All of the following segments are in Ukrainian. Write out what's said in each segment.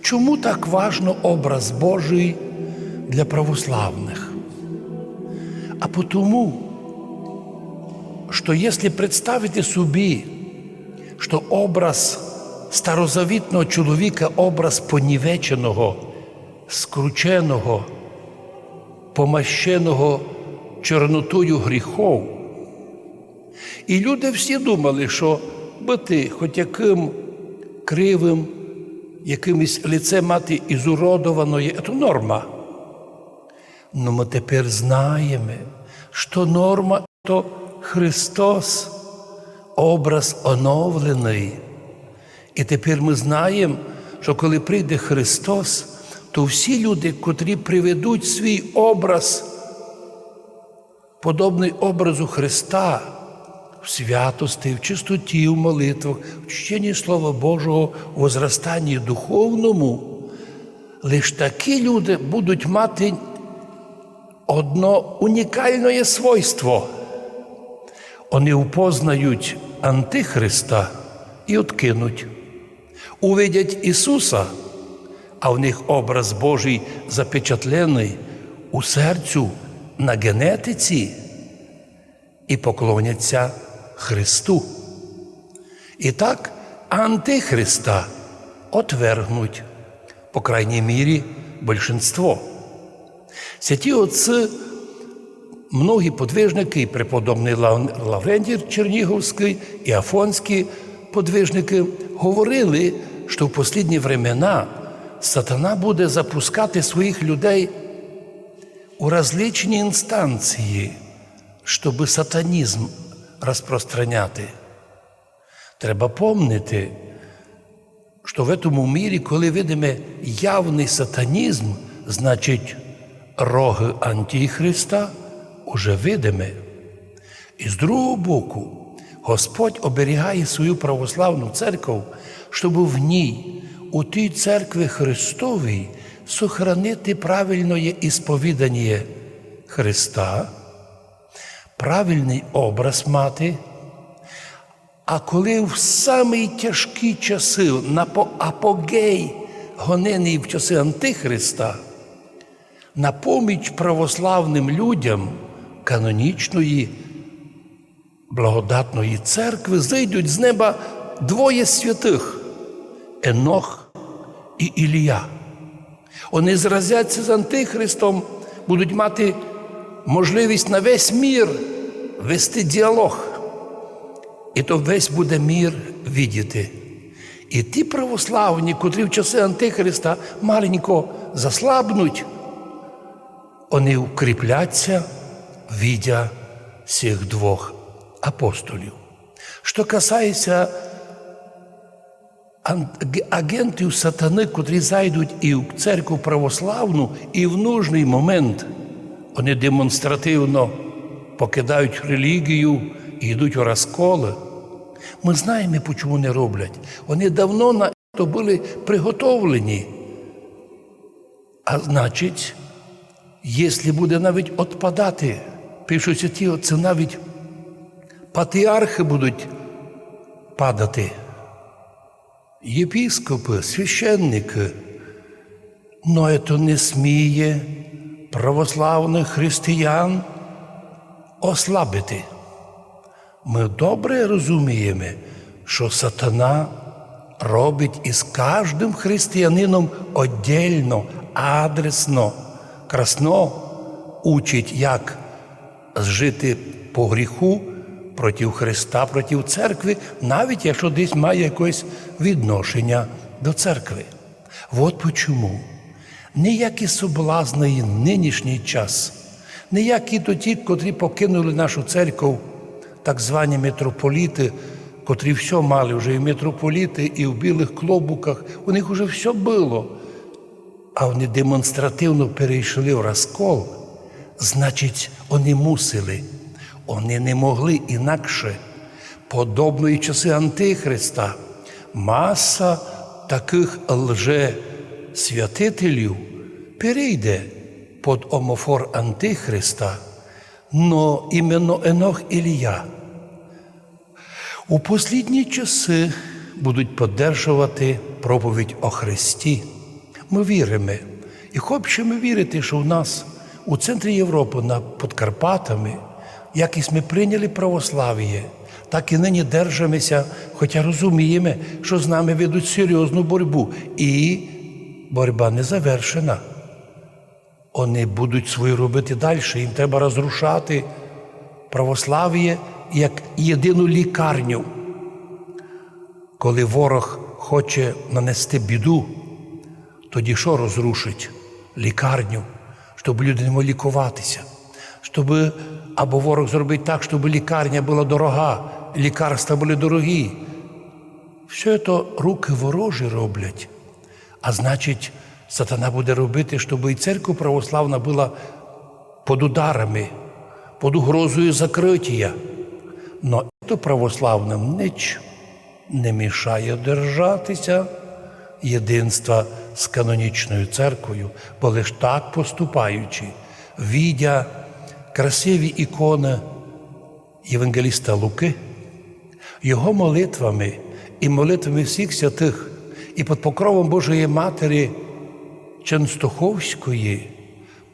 Чому так важно образ Божий для православних? А потому, что если представити собі, що образ старозавітного чоловіка, образ понівеченого, скрученого, помащеного чорнотою гріхов, і люди всі думали, що бути хоч яким кривим, якимось лице мати ізуродованої, це норма. Но ми тепер знаємо, що норма то Христос, образ оновлений. І тепер ми знаємо, що коли прийде Христос, то всі люди, котрі приведуть свій образ, подобний образу Христа, в святості, в чистоті, в молитвах, в чтенні Слова Божого, в возрастанні духовному, лише такі люди будуть мати одно унікальне свойство. Вони впознають Антихриста і откинуть. Увидять Ісуса, а в них образ Божий запечатлений у серцю на генетиці і поклоняться Христу. І так Антихриста отвергнуть, по крайній мірі, большинство. Святі отці, многі подвижники, преподобний Лав- Лаврентій Чернігівський і Афонські подвижники говорили, що в послідні времена сатана буде запускати своїх людей у различні інстанції, щоб сатанізм розпространяти. Треба помнити, що в цьому мірі, коли видимо явний сатанізм, значить роги Антихриста уже видиме. І з другого боку, Господь оберігає свою православну церкву, щоб в ній, у тій церкві Христовій, сохранити правильне ісповідання Христа, правильний образ мати. А коли в самі тяжкі часи, на по- апогей гонений в часи Антихриста, на поміч православним людям канонічної благодатної церкви зайдуть з неба двоє святих Енох і Ілія. Вони зразяться з Антихристом, будуть мати можливість на весь мір вести діалог. І то весь буде мір віддіти. І ті православні, котрі в часи Антихриста маленько заслабнуть, вони укріпляться, віддя цих двох апостолів. Що касається агентів сатани, котрі зайдуть і в церкву православну, і в нужний момент вони демонстративно покидають релігію і йдуть у розколи. Ми знаємо, чому не роблять. Вони давно на це були приготовлені. А значить, якщо буде навіть відпадати, пишуться ті, це навіть патріархи будуть падати, єпіскопи, священники. Но це не сміє православних християн ослабити. Ми добре розуміємо, що сатана робить із кожним християнином віддільно, адресно, красно учить, як жити по гріху проти Христа, проти церкви, навіть якщо десь має якесь відношення до церкви. От чому ніякі соблазни нинішній час, ніякі то ті, котрі покинули нашу церкву, так звані митрополіти, котрі все мали вже і митрополіти, і в білих клобуках, у них вже все було. А вони демонстративно перейшли в розкол, значить, вони мусили, вони не могли інакше. Подобно і часи Антихриста, маса таких лже-святителів перейде під омофор Антихриста, но іменно Енох Ілія. У послідні часи будуть поддержувати проповідь о Христі. Ми віримо. І хочемо вірити, що у нас у центрі Європи на Подкарпатами, якось ми прийняли православ'я, так і нині держимося, хоча розуміємо, що з нами ведуть серйозну боротьбу. І боротьба не завершена. Вони будуть свою робити далі. Їм треба розрушати православ'я як єдину лікарню. Коли ворог хоче нанести біду, тоді що розрушить? Лікарню, щоб люди не могли лікуватися. Щоб або ворог зробить так, щоб лікарня була дорога, лікарства були дорогі. Все це руки ворожі роблять. А значить, сатана буде робити, щоб і церква православна була під ударами, під угрозою закриття. Но це православним ніч не мішає держатися єдинства з канонічною церквою, бо лиш так поступаючи, відя красиві ікони Євангеліста Луки, його молитвами і молитвами всіх святих, і під покровом Божої Матері Ченстоховської,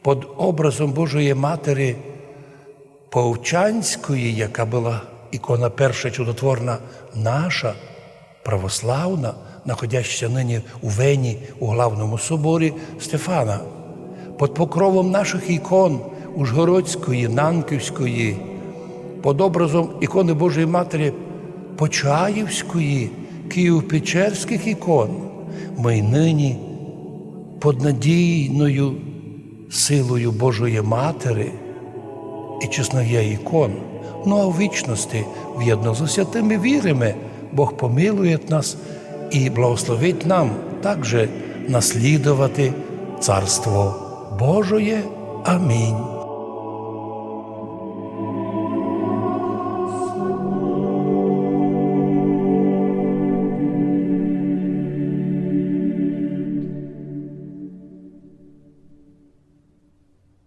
під образом Божої Матері Повчанської, яка була ікона перша чудотворна наша, православна, знаходяща нині у Вені у главному соборі Стефана, під покровом наших ікон Ужгородської, Нанківської, під образом ікони Божої Матері Почаївської, Київ-Печерських ікон, ми нині під надійною силою Божої Матери і чесноє ікон. Ну а в вічності в'єдно з святими вірами, Бог помилує нас і благословить нам також наслідувати Царство Божоє. Амінь.